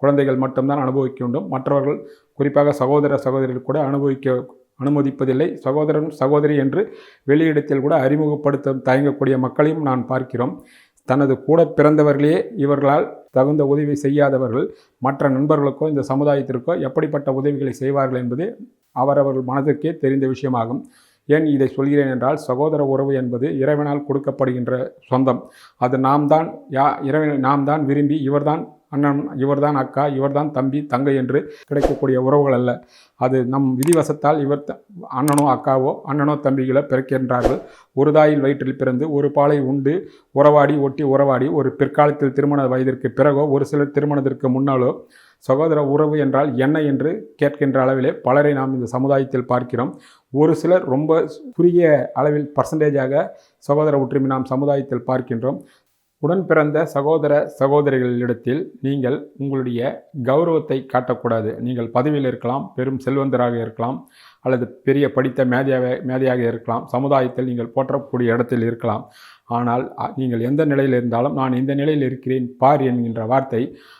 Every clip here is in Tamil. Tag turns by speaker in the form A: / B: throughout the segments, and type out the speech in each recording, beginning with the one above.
A: குழந்தைகள் மட்டும்தான் அனுபவிக்க வேண்டும். மற்றவர்கள் குறிப்பாக சகோதர சகோதரிகள் கூட அனுபவிக்க அனுமதிப்பதில்லை. சகோதரன் சகோதரி என்று வெளியிடத்தில் கூட அறிமுகப்படுத்த தயங்கக்கூடிய மக்களையும் நான் பார்க்கிறோம். தனது கூட பிறந்தவர்களே இவர்களால் தகுந்த உதவி செய்யாதவர்கள் மற்ற நண்பர்களுக்கோ இந்த சமுதாயத்திற்கோ எப்படிப்பட்ட உதவிகளை செய்வார்கள் என்பது அவரவர்கள் மனதிற்கே தெரிந்த விஷயமாகும். ஏன் இதை சொல்கிறேன் என்றால் சகோதர உறவு என்பது இறைவனால் கொடுக்கப்படுகின்ற சொந்தம். அது நாம் தான் யா இறைவன் நாம் தான் விரும்பி இவர்தான் அண்ணன் இவர்தான் அக்கா இவர்தான் தம்பி தங்கை என்று கிடைக்கக்கூடிய உறவுகள் அல்ல. அது நம் விதிவசத்தால் இவர் அண்ணனோ அக்காவோ அண்ணனோ தம்பிகளோ பிறக்கின்றார்கள். ஒரு தாயில் வயிற்றில் பிறந்து ஒரு பாலை உண்டு உறவாடி ஒட்டி உறவாடி ஒரு பிற்காலத்தில் திருமண வயதிற்கு பிறகோ ஒரு சிலர் திருமணத்திற்கு முன்னாலோ சகோதர உறவு என்றால் என்ன என்று கேட்கின்ற அளவிலே பலரை நாம் இந்த சமுதாயத்தில் பார்க்கிறோம். ஒரு சிலர் ரொம்ப குறுகிய அளவில் பர்சன்டேஜாக சகோதர ஒற்றுமை நாம் சமுதாயத்தில் பார்க்கின்றோம். உடன் பிறந்த சகோதர சகோதரிகளிடத்தில் நீங்கள் உங்களுடைய கௌரவத்தை காட்டக்கூடாது. நீங்கள் பதவியில் இருக்கலாம் பெரும் செல்வந்தராக இருக்கலாம் அல்லது பெரிய படித்த மேதையாக மேதையாக இருக்கலாம். சமுதாயத்தில் நீங்கள் போற்றக்கூடிய இடத்தில் இருக்கலாம். ஆனால் நீங்கள் எந்த நிலையில் இருந்தாலும் நான் இந்த நிலையில் இருக்கிறேன் பார் என்கின்ற வார்த்தை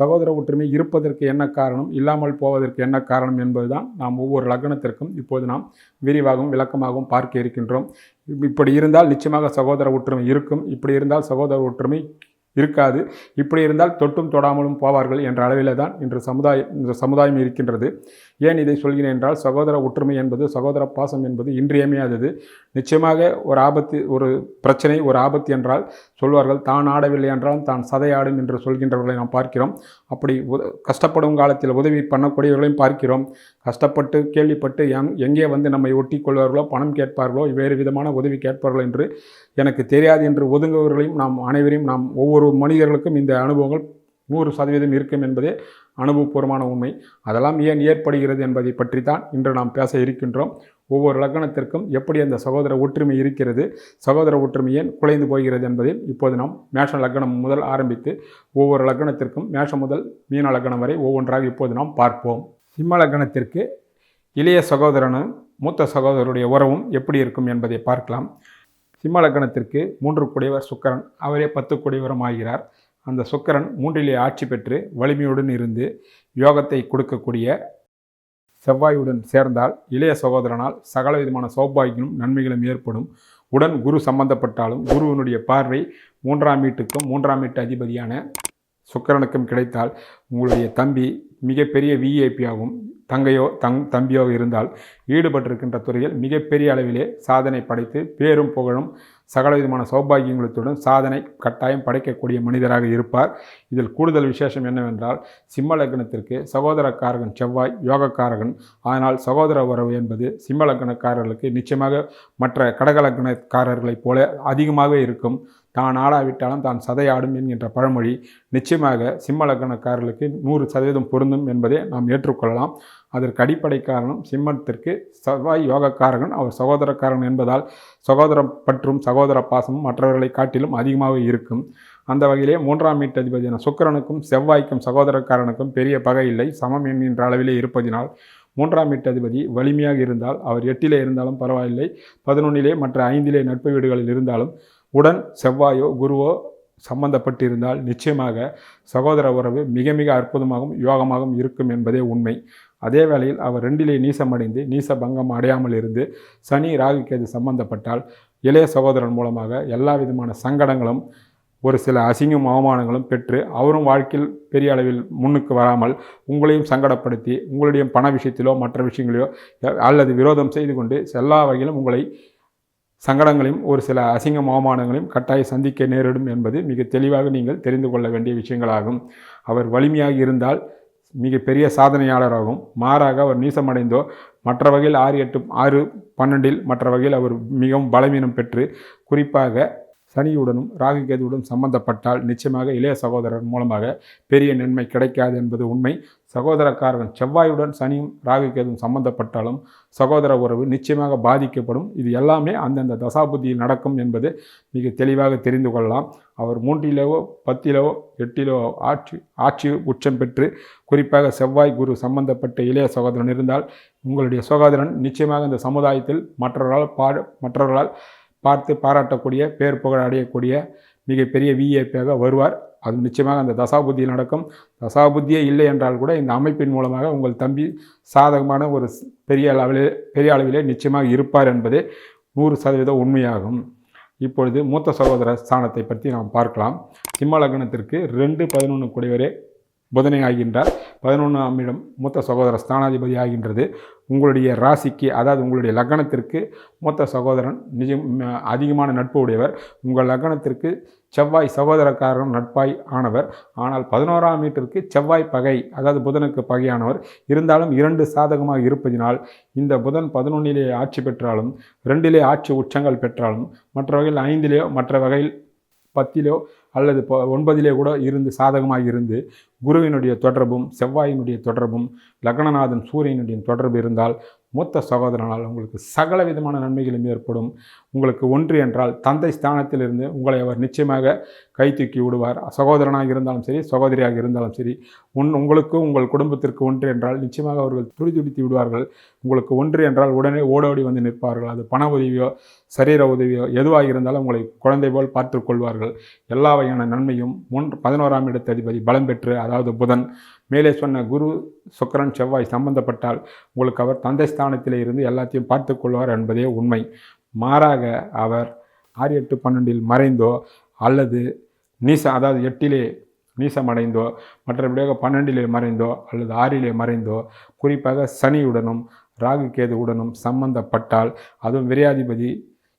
A: சகோதர ஒற்றுமை இருப்பதற்கு என்ன காரணம் இல்லாமல் போவதற்கு என்ன காரணம் என்பதுதான் நாம் ஒவ்வொரு லக்னத்திற்கும் இப்போது நாம் விரிவாகவும் விளக்கமாகவும் பார்க்க இருக்கின்றோம். இப்படி இருந்தால் நிச்சயமாக சகோதர ஒற்றுமை இருக்கும். இப்படி இருந்தால் சகோதர ஒற்றுமை இருக்காது. இப்படி இருந்தால் தொட்டும் தொடாமலும் போவார்கள் என்ற அளவில் தான் இன்று சமுதாயம் இந்த சமுதாயம் இருக்கின்றது. ஏன் இதை சொல்கிறேன் என்றால் சகோதர ஒற்றுமை என்பது சகோதர பாசம் என்பது இன்றியமையாதது. நிச்சயமாக ஒரு ஆபத்து ஒரு பிரச்சனை ஒரு ஆபத்து என்றால் சொல்வார்கள் தான் ஆடவில்லை என்றால் தான் சதையாடும் என்று சொல்கின்றவர்களை நாம் பார்க்கிறோம். அப்படி கஷ்டப்படும் காலத்தில் உதவி பண்ணக்கூடியவர்களையும் பார்க்கிறோம். கஷ்டப்பட்டு கேள்விப்பட்டு எங் எங்கே வந்து நம்மை ஒட்டி கொள்வார்களோ பணம் கேட்பார்களோ வேறு விதமான உதவி கேட்பார்களோ என்று எனக்கு தெரியாது என்று ஒதுங்குவவர்களையும் நாம் அனைவரையும் நாம் ஒவ்வொரு மனிதர்களுக்கும் இந்த அனுபவங்கள் நூறு சதவீதம் இருக்கும் என்பதே அனுபவபூர்வமான உண்மை. அதெல்லாம் ஏன் ஏற்படுகிறது என்பதை பற்றி தான் இன்று நாம் பேச இருக்கின்றோம். ஒவ்வொரு லக்னத்திற்கும் எப்படி அந்த சகோதர ஒற்றுமை இருக்கிறது? சகோதர ஒற்றுமை ஏன் குலைந்து போகிறது என்பதை இப்போது நாம் மேஷ லக்னம் முதல் ஆரம்பித்து ஒவ்வொரு லக்னத்திற்கும் மேஷம் முதல் மீன லக்னம் வரை ஒவ்வொன்றாக இப்போது நாம் பார்ப்போம். சிம்ம லக்னத்திற்கு இளைய சகோதரனும் மூத்த சகோதரருடைய உறவும் எப்படி இருக்கும் என்பதை பார்க்கலாம். சிம்ம லக்னத்திற்கு மூன்று குடையவர் சுக்கரன் அவரே பத்து குடையவரும் ஆகிறார். அந்த சுக்கரன் மூன்றிலே ஆட்சி பெற்று வலிமையுடன் இருந்து யோகத்தை கொடுக்கக்கூடிய செவ்வாயுடன் சேர்ந்தால் இளைய சகோதரனால் சகல விதமான சௌபாகியங்களும் நன்மைகளும் ஏற்படும். உடன் குரு சம்பந்தப்பட்டாலும் குருவினுடைய பார்வை மூன்றாம் வீட்டுக்கும் மூன்றாம் வீட்டு அதிபதியான சுக்கரனுக்கும் கிடைத்தால் உங்களுடைய தம்பி மிகப்பெரிய விஐபி ஆகும். தங்கையோ தங் தம்பியோ இருந்தால் ஈடுபட்டிருக்கின்ற துறையில் மிகப்பெரிய அளவிலே சாதனை படைத்து பேரும் புகழும் சகல விதமான சௌபாகியங்களுடன் சாதனை கட்டாயம் படைக்கக்கூடிய மனிதராக இருப்பார். இதில் கூடுதல் விசேஷம் என்னவென்றால் சிம்ம லக்னத்திற்கு சகோதரக்காரகன் செவ்வாய் யோகக்காரகன். ஆனால் சகோதர உறவு என்பது சிம்ம லக்னக்காரர்களுக்கு நிச்சயமாக மற்ற கடகலக்னக்காரர்களைப் போல அதிகமாக இருக்கும். தான் ஆடாவிட்டாலும் தான் சதையாடும் என்கின்ற பழமொழி நிச்சயமாக சிம்ம லக்னக்காரர்களுக்கு நூறு சதவீதம் பொருந்தும் என்பதை நாம் ஏற்றுக்கொள்ளலாம். அதற்கு அடிப்படை காரணம் சிம்மத்திற்கு செவ்வாய் யோகக்காரகன் அவர் சகோதரக்காரன் என்பதால் சகோதரம் பற்றும் சகோதர பாசமும் மற்றவர்களை காட்டிலும் அதிகமாக இருக்கும். அந்த வகையிலே மூன்றாம் வீட்டதிபதியான சுக்கிரனுக்கும் செவ்வாய்க்கும் சகோதரக்காரனுக்கும் பெரிய பகை இல்லை. சமம் என்கின்ற அளவிலே இருப்பதினால் மூன்றாம் வீட்டதிபதி வலிமையாக இருந்தால் அவர் எட்டிலே இருந்தாலும் பரவாயில்லை. பதினொன்னிலே மற்ற ஐந்திலே நட்பு வீடுகளில் இருந்தாலும் உடன் செவ்வாயோ குருவோ சம்பந்தப்பட்டிருந்தால் நிச்சயமாக சகோதர உறவு மிக மிக அற்புதமாகவும் யோகமாகவும் இருக்கும் என்பதே உண்மை. அதே வேளையில் அவர் ரெண்டிலே நீசமடைந்து நீச பங்கம் அடையாமல் இருந்து சனி ராகுக்கேது சம்பந்தப்பட்டால் இளைய சகோதரன் மூலமாக எல்லா விதமான சங்கடங்களும் ஒரு சில அசிங்கும் அவமானங்களும் பெற்று அவரும் வாழ்க்கையில் பெரிய அளவில் முன்னுக்கு வராமல் உங்களையும் சங்கடப்படுத்தி உங்களுடைய பண விஷயத்திலோ மற்ற விஷயங்களையோ அல்லது விரோதம் செய்து கொண்டு எல்லா வகையிலும் உங்களை சங்கடங்களையும் ஒரு சில அசிங்கம் அவமானங்களையும் கட்டாய சந்திக்க நேரிடும் என்பது மிக தெளிவாக நீங்கள் தெரிந்து கொள்ள வேண்டிய விஷயங்களாகும். அவர் வலிமையாக இருந்தால் மிக பெரிய சாதனையாளராகும். மாறாக அவர் நீசமடைந்தோ மற்ற வகையில் ஆறு எட்டு ஆறு பன்னெண்டில் மற்ற வகையில் அவர் மிகவும் பலவீனம் பெற்று குறிப்பாக சனியுடனும் ராகுகேதுவுடன் சம்பந்தப்பட்டால் நிச்சயமாக இளைய சகோதரர் மூலமாக பெரிய நன்மை கிடைக்காது என்பது உண்மை. சகோதரக்காரன் செவ்வாயுடன் சனியும் ராகுகேதுவும் சம்பந்தப்பட்டாலும் சகோதர உறவு நிச்சயமாக பாதிக்கப்படும். இது எல்லாமே அந்தந்த தசாபுத்தியில் நடக்கும் என்பது மிக தெளிவாக தெரிந்து கொள்ளலாம். அவர் மூன்றிலவோ பத்திலோ எட்டிலோ ஆட்சி ஆட்சி உச்சம் பெற்று குறிப்பாக செவ்வாய் குரு சம்பந்தப்பட்ட இளைய சகோதரன் இருந்தால் உங்களுடைய சகோதரன் நிச்சயமாக இந்த சமுதாயத்தில் மற்றவர்களால் பா மற்றவர்களால் பார்த்து பாராட்டக்கூடிய பேர் புகழ் அடையக்கூடிய மிகப்பெரிய விஏபியாக வருவார். அது நிச்சயமாக அந்த தசாபுத்தியில் நடக்கும். தசாபுத்தியே இல்லை என்றால் கூட இந்த அமைப்பின் மூலமாக உங்கள் தம்பி சாதகமான ஒரு பெரிய அளவிலே பெரிய அளவிலே நிச்சயமாக இருப்பார் என்பதே நூறு சதவீத உண்மையாகும். இப்பொழுது மூத்த சகோதர ஸ்தானத்தை பற்றி நாம் பார்க்கலாம். சிம்ம லக்னத்திற்கு ரெண்டு பதினொன்று குடைவரே புதனை ஆகின்றார். பதினொன்றாம் இடம் மூத்த சகோதர ஸ்தானாதிபதி ஆகின்றது. உங்களுடைய ராசிக்கு அதாவது உங்களுடைய லக்னத்திற்கு மூத்த சகோதரன் நிஜம் அதிகமான நட்பு உடையவர். உங்கள் லக்னத்திற்கு செவ்வாய் சகோதரக்காரரும் நட்பாய் ஆனவர். ஆனால் பதினோராம் வீட்டிற்கு செவ்வாய் பகை அதாவது புதனுக்கு பகையானவர். இருந்தாலும் இரண்டு சாதகமாக இருப்பதினால் இந்த புதன் பதினொன்னிலே ஆட்சி பெற்றாலும் ரெண்டிலே ஆட்சி உச்சங்கள் பெற்றாலும் மற்ற வகையில் ஐந்திலேயோ மற்ற வகையில் பத்திலோ அல்லது ஒன்பதிலே கூட இருந்து சாதகமாக இருந்து குருவினுடைய தொடர்பும் செவ்வாயினுடைய தொடர்பும் லக்னநாதன் சூரியனுடைய தொடர்பு இருந்தால் மூத்த சகோதரனால் உங்களுக்கு சகல விதமான நன்மைகளும் ஏற்படும். உங்களுக்கு ஒன்று என்றால் தந்தை ஸ்தானத்திலிருந்து உங்களை அவர் நிச்சயமாக கை தூக்கி விடுவார். சகோதரனாக இருந்தாலும் சரி சகோதரியாக இருந்தாலும் சரி உன் உங்களுக்கு உங்கள் குடும்பத்திற்கு ஒன்று என்றால் நிச்சயமாக அவர்கள் துடிதுடித்து விடுவார்கள். உங்களுக்கு ஒன்று என்றால் உடனே ஓடோடி வந்து நிற்பார்கள். அது பண உதவியோ சரீர உதவியோ எதுவாக இருந்தாலும் உங்களை குழந்தை போல் பார்த்து கொள்வார்கள். எல்லா வகையான நன்மையும் முன் பதினோராம் இடத்த அதிபதி பலம் பெற்று அதாவது புதன் மேலே சொன்ன குரு சுக்கரன் செவ்வாய் சம்பந்தப்பட்டால் உங்களுக்கு அவர் தந்தை ஸ்தானத்தில் இருந்து எல்லாத்தையும் பார்த்து கொள்வார் என்பதே உண்மை. மாறாக அவர் ஆறு எட்டு பன்னெண்டில் மறைந்தோ அல்லது நீச அதாவது எட்டிலே நீசமடைந்தோ மற்றபடியாக பன்னெண்டிலே மறைந்தோ அல்லது ஆறிலே மறைந்தோ குறிப்பாக சனியுடனும் ராகு கேதுவுடனும் சம்பந்தப்பட்டால் அதுவும் விரையாதிபதி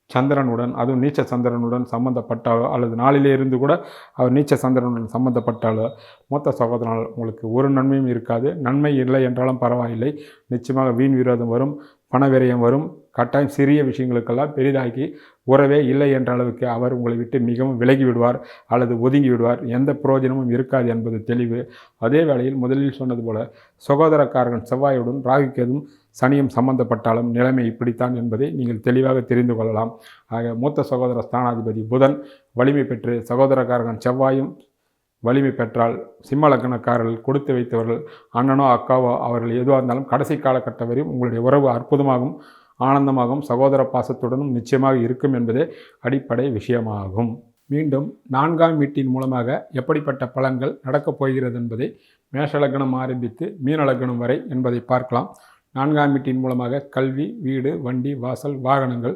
A: சந்திரனுடன் அதுவும் நீச்ச சந்திரனுடன் சம்மந்தப்பட்டாலோ அல்லது நாளிலே இருந்து கூட அவர் நீச்ச சந்திரனுடன் சம்மந்தப்பட்டாலோ மூத்த சகோதரனால் உங்களுக்கு ஒரு நன்மையும் இருக்காது. நன்மை இல்லை என்றாலும் பரவாயில்லை. நிச்சயமாக வீண் விரோதம் வரும் பணவிரயம் வரும். கட்டாயம் சிறிய விஷயங்களுக்கெல்லாம் பெரிதாக்கி உறவே இல்லை என்ற அளவுக்கு அவர் உங்களை விட்டு மிகவும் விலகி விடுவார் அல்லது ஒதுங்கி விடுவார். எந்த பிரயோஜனமும் இருக்காது என்பது தெளிவு. அதே வேளையில் முதலில் சொன்னது போல சகோதரக்காரன் செவ்வாயுடன் ராகுக்கேதும் சனியும் சம்பந்தப்பட்டாலும் நிலைமை இப்படித்தான் என்பதை நீங்கள் தெளிவாக தெரிந்து கொள்ளலாம். ஆக மூத்த சகோதர ஸ்தானாதிபதி புதன் வலிமை பெற்று சகோதரக்காரகன் செவ்வாயும் வலிமை பெற்றால் சிம்ம லக்னக்காரர்கள் கொடுத்து வைத்தவர்கள் அண்ணனோ அக்காவோ அவர்கள் எதுவாக இருந்தாலும் கடைசி காலகட்டம் வரையும் உங்களுடைய உறவு அற்புதமாகும். ஆனந்தமாகவும் சகோதர பாசத்துடனும் நிச்சயமாக இருக்கும் என்பதே அடிப்படை விஷயமாகும். மீண்டும் நான்காம் வீட்டின் மூலமாக எப்படிப்பட்ட பலன்கள் நடக்கப் போகிறது என்பதை மேஷலக்கணம் ஆரம்பித்து மீனலக்கணம் வரை என்பதை பார்க்கலாம். நான்காம் வீட்டின் மூலமாக கல்வி வீடு வண்டி வாசல் வாகனங்கள்